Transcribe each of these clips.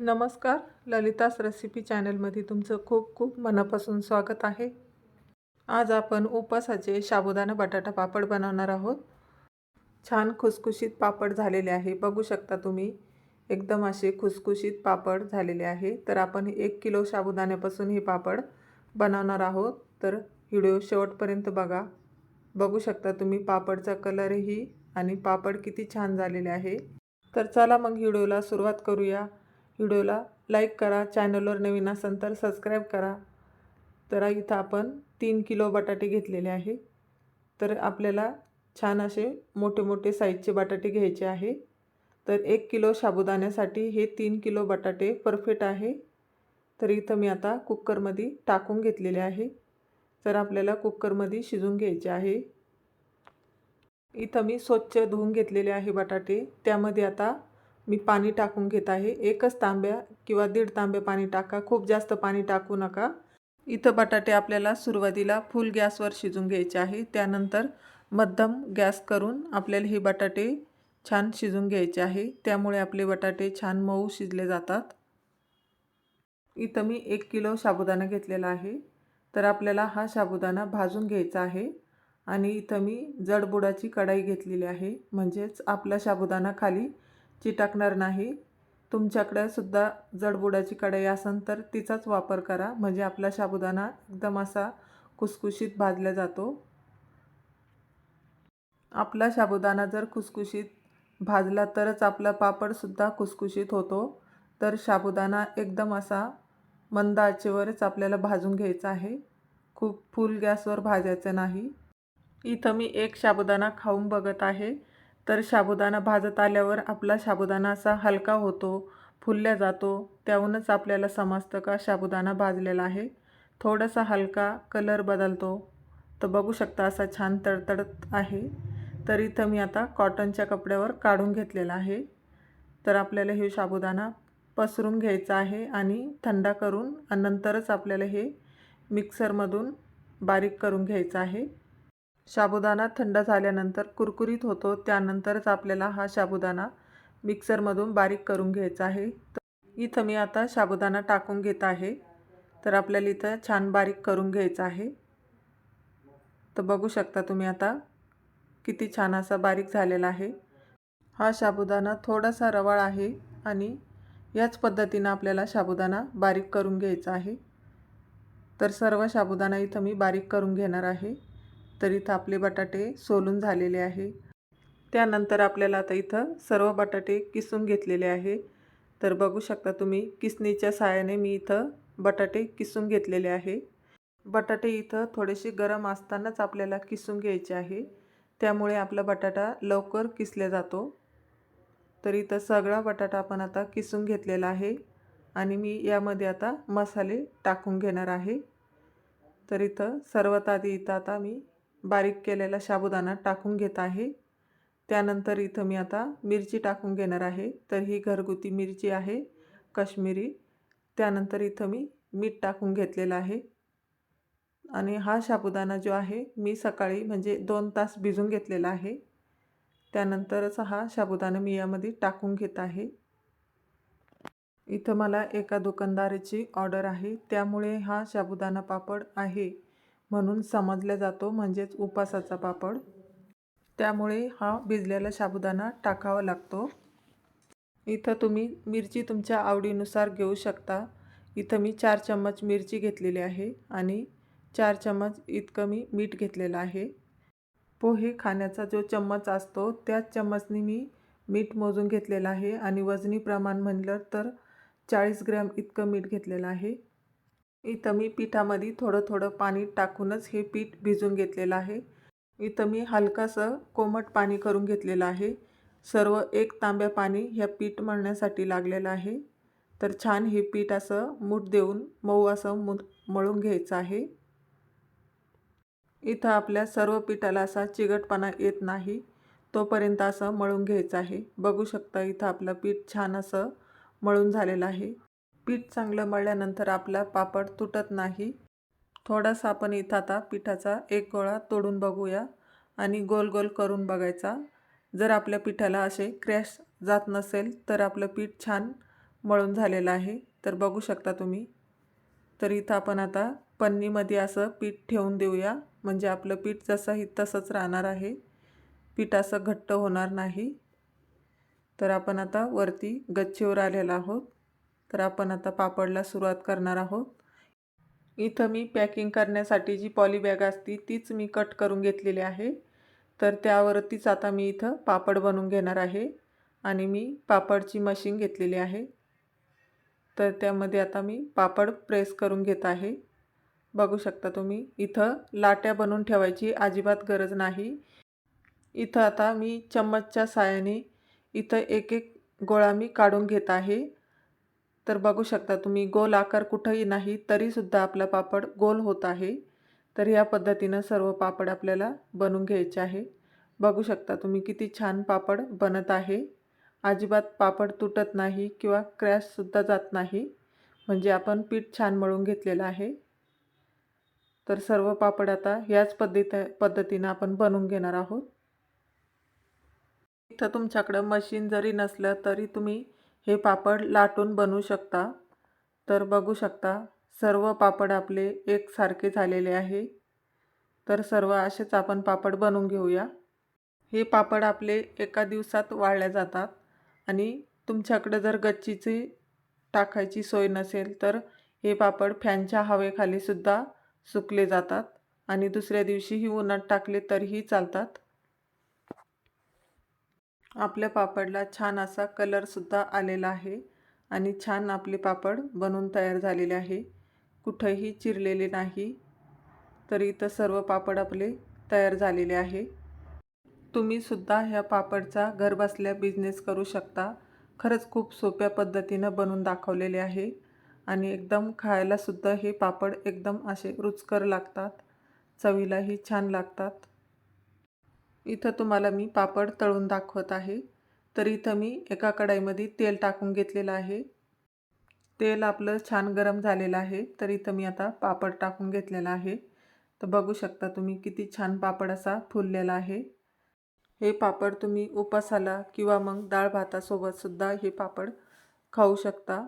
नमस्कार ललितास रेसिपी चॅनलमध्ये तुमचं खूप खूप मनापासून स्वागत आहे. आज आपण उपासाचे साबुदाणा बटाटा पापड बनवणार आहोत. छान खुसखुशीत पापड झालेले आहे. बघू शकता तुम्ही एकदम असे खुसखुशीत पापड झालेले आहे. तर आपण एक किलो साबुदाण्यापासून हे पापड बनवणार आहोत. तर व्हिडिओ शेवटपर्यंत बघा. बघू शकता तुम्ही पापडचा कलरही आणि पापड किती छान झालेले आहे. तर चला मग व्हिडिओला सुरुवात करूया. व्हिडिओला लाईक करा चॅनलवर नवीन असेल तर सबस्क्राईब करा. तर इथं आपण तीन किलो बटाटे घेतलेले आहे. तर आपल्याला छान असे मोठे मोठे साईजचे बटाटे घ्यायचे आहे. तर एक किलो साबुदाण्यासाठी हे तीन किलो बटाटे परफेक्ट आहे. तर इथं मी आता कुकरमध्ये टाकून घेतलेले आहे. तर आपल्याला कुकरमध्ये शिजून घ्यायचे आहे. इथं मी स्वच्छ धुवून घेतलेले आहे बटाटे. त्यामध्ये आता मी पाणी टाकून घेत आहे. एकच तांब्या किंवा दीड तांबे पाणी टाका. खूप जास्त पाणी टाकू नका. इथं बटाटे आपल्याला सुरुवातीला फुल गॅसवर शिजून घ्यायचे आहे. त्यानंतर मध्यम गॅस करून आपल्याला हे बटाटे छान शिजून घ्यायचे आहे. त्यामुळे आपले बटाटे छान मऊ शिजले जातात. इथं मी एक किलो साबुदाणा घेतलेला आहे. तर आपल्याला हा साबुदाणा भाजून घ्यायचा आहे. आणि इथं मी जडबुडाची कढाई घेतलेली आहे. म्हणजेच आपला साबुदाणा खाली चिटकणार नाही. तुमच्याकडे सुद्धा जडबुडाची कढई असेल तर तिचाच वापर करा. म्हणजे आपला साबुदाणा एकदम असा कुसकुशीत भाजला जातो. आपला साबुदाणा जर कुसकुशीत भाजला तरच आपला पापडसुद्धा कुसकुशीत होतो. तर साबुदाणा एकदम असा मंद आचेवरच आपल्याला भाजून घ्यायचा आहे. खूप फुल गॅसवर भाजायचं नाही. इथं मी एक साबुदाणा खाऊन बघत आहे. तर साबुदाणा भाजत आल्यावर आपला साबुदाणा असा हलका होतो फुलल्या जातो. त्याहूनच आपल्याला समजतं का साबुदाणा भाजलेला आहे. थोडासा हलका कलर बदलतो. तर बघू शकता असा छान तडतडत आहे. तर इथं मी आता कॉटनच्या कपड्यावर काढून घेतलेला आहे. तर आपल्याला हे साबुदाणा पसरून घ्यायचा आहे आणि थंडा करून नंतरच आपल्याला हे मिक्सरमधून बारीक करून घ्यायचं आहे. साबुदाणा थंड झाल्यानंतर कुरकुरीत होतो त्यानंतरच आपल्याला हा साबुदाणा मिक्सरमधून बारीक करून घ्यायचा आहे. तर इथं मी आता साबुदाणा टाकून घेत आहे. तर आपल्याला इथं छान बारीक करून घ्यायचं आहे. तर बघू शकता तुम्ही आता किती छान असा बारीक झालेला आहे. हा साबुदाणा थोडासा रवाळ आहे आणि याच पद्धतीनं आपल्याला साबुदाणा बारीक करून घ्यायचा आहे. तर सर्व साबुदाणा इथं मी बारीक करून घेणार आहे. तर इथं आपले बटाटे सोलून झालेले आहे. त्यानंतर आपल्याला आता इथं सर्व बटाटे किसून घेतलेले आहे. तर बघू शकता तुम्ही किसणीच्या साहाय्याने मी इथं बटाटे किसून घेतलेले आहे. बटाटे इथं थोडेसे गरम असतानाच आपल्याला किसून घ्यायचे आहे. त्यामुळे आपला बटाटा लवकर किसला जातो. तर इथं सगळा बटाटा आपण आता किसून घेतलेला आहे. आणि मी यामध्ये आता मसाले टाकून घेणार आहे. तर इथं सर्वात आधी इथं आता मी बारीक केलेला साबुदाणा टाकून घेत आहे. त्यानंतर इथं मी आता मिरची टाकून घेणार आहे. तर ही घरगुती मिरची आहे कश्मीरी. त्यानंतर इथं मी मीठ टाकून घेतलेलं आहे. आणि हा साबुदाणा जो आहे मी सकाळी म्हणजे दोन तास भिजून घेतलेला आहे. त्यानंतरच हा साबुदाणा मी यामध्ये टाकून घेत आहे. इथं मला एका दुकानदाराची ऑर्डर आहे. त्यामुळे हा साबुदाणा पापड आहे. म्हणून समजला जातो म्हणजेच उपासाचा पापड. त्यामुळे हा भिजलेला साबुदाणा टाकावा लागतो. इथं तुम्ही मिरची तुमच्या आवडीनुसार घेऊ शकता. इथं मी चार चम्मच मिरची घेतलेली आहे आणि चार चम्मच इतकं मी मीठ घेतलेलं आहे. पोहे खाण्याचा जो चम्मच असतो त्याच चम्मचनी मी मीठ मोजून घेतलेलं आहे आणि वजनी प्रमाण म्हणलं तर चाळीस ग्रॅम इतकं मीठ घेतलेलं आहे. इथं मी पिठामध्ये थोडं थोडं पाणी टाकूनच हे पीठ भिजून घेतलेलं आहे. इथं मी हलकासं कोमट पाणी करून घेतलेलं आहे. सर्व एक तांब्या पाणी ह्या पीठ मळण्यासाठी लागलेलं आहे. तर छान हे पीठ असं मूठ देऊन मऊ असं मु मळून घ्यायचं आहे. इथं आपल्या सर्व पिठाला असा चिगटपणा येत नाही. तोपर्यंत असं मळून घ्यायचं आहे. बघू शकता इथं आपलं पीठ छान असं मळून झालेलं आहे. पीठ चांगलं मळल्यानंतर आपला पापड तुटत नाही. थोडासा आपण इथं आता पिठाचा एक गोळा तोडून बघूया आणि गोल गोल करून बघायचा. जर आपल्या पिठाला असे क्रॅश जात नसेल तर आपलं पीठ छान मळून झालेलं आहे. तर बघू शकता तुम्ही. तर इथं आपण आता पन्नीमध्ये असं पीठ ठेवून देऊया. म्हणजे आपलं पीठ जसंही तसंच राहणार आहे. पीठ असं घट्ट होणार नाही. तर आपण आता वरती गच्चीवर आलेलो आहोत. तर आपण आता पापडला सुरुवात करणार आहोत. इथं मी पॅकिंग करण्यासाठी जी पॉलीबॅग असती तीच मी कट करून घेतलेली आहे. तर त्यावरतीच आता मी इथं पापड बनवून घेणार आहे आणि मी पापडची मशीन घेतलेली आहे. तर त्यामध्ये आता मी पापड प्रेस करून घेत आहे. बघू शकता तुम्ही इथं लाट्या बनवून ठेवायची अजिबात गरज नाही. इथं आता मी चम्मचच्या साहाय्याने इथं एक एक गोळा मी काढून घेत आहे. तर बघू शकता तुम्ही गोल आकार कुठंही नाही तरीसुद्धा आपला पापड गोल होत आहे. तर या पद्धतीनं सर्व पापड आपल्याला बनवून घ्यायचे आहे. बघू शकता तुम्ही किती छान पापड बनत आहे. अजिबात पापड तुटत नाही किंवा क्रॅशसुद्धा जात नाही. म्हणजे आपण पीठ छान मळून घेतलेलं आहे. तर सर्व पापड आता याच पद्धत पद्धतीनं आपण बनवून घेणार आहोत. इथं तुमच्याकडं मशीन जरी नसलं तरी तुम्ही हे पापड लाटून बनवू शकता. तर बघू शकता सर्व पापड आपले एकसारखे झालेले आहे. तर सर्व असेच आपण पापड बनवून घेऊया. हे पापड आपले एका दिवसात वाळल्या जातात आणि तुमच्याकडं जर गच्चीची टाकायची सोय नसेल तर हे पापड फॅनच्या हवेखालीसुद्धा सुकले जातात आणि दुसऱ्या दिवशीही उन्हात टाकले तरीही चालतात. आपल्या पापडला छान असा कलरसुद्धा आलेला आहे. आणि छान आपले पापड बनवून तयार झालेले आहे. कुठंही चिरलेले नाही. तर इथं सर्व पापड आपले तयार झालेले आहे. तुम्हीसुद्धा ह्या पापडचा घरबसल्या बिझनेस करू शकता. खरंच खूप सोप्या पद्धतीनं बनवून दाखवलेले आहे. आणि एकदम खायलासुद्धा हे पापड एकदम असे रुचकर लागतात. चवीलाही छान लागतात. इथं तुम्हाला मी पापड तळून दाखवत आहे. तर इथं मी एका कढाईमध्ये तेल टाकून घेतलेलं आहे. तेल आपलं छान गरम झालेलं आहे. तर इथं मी आता पापड टाकून घेतलेला आहे. तर बघू शकता तुम्ही किती छान पापड असा फुललेला आहे. हे पापड तुम्ही उपासाला किंवा मग डाळ भातासोबतसुद्धा हे पापड खाऊ शकता.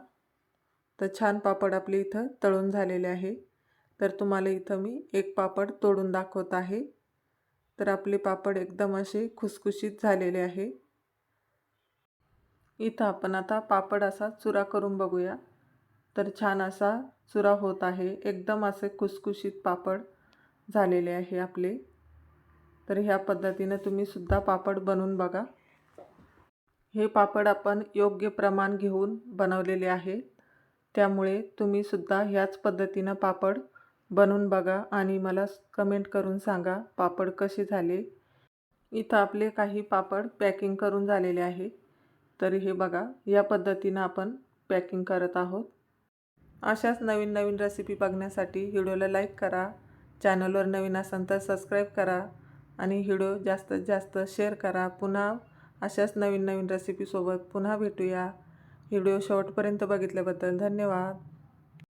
तर छान पापड आपले इथं तळून झालेले आहे. तर तुम्हाला इथं मी एक पापड तोडून दाखवत आहे. तर आपले पापड एकदम असे खुसखुशीत झालेले आहे. इथं आपण आता पापड असा चुरा करून बघूया. तर छान असा चुरा होत आहे. एकदम असे खुसखुशीत पापड झालेले आहे आपले. तर ह्या पद्धतीनं तुम्हीसुद्धा पापड बनवून बघा. हे पापड आपण योग्य प्रमाण घेऊन बनवलेले आहे त्यामुळे तुम्हीसुद्धा ह्याच पद्धतीनं पापड बनवून बघा आणि मला कमेंट करून सांगा पापड कसे झाले. इथं आपले काही पापड पॅकिंग करून झालेले आहे तरी हे बघा या पद्धतीनं आपण पॅकिंग करत आहोत. अशाच नवीन नवीन रेसिपी बघण्यासाठी व्हिडिओला लाईक करा. चॅनलवर नवीन असाल तर सबस्क्राईब करा. आणि व्हिडिओ जास्तीत जास्त शेअर करा. पुन्हा अशाच नवीन नवीन रेसिपीसोबत पुन्हा भेटूया. व्हिडिओ शेवटपर्यंत बघितल्याबद्दल धन्यवाद.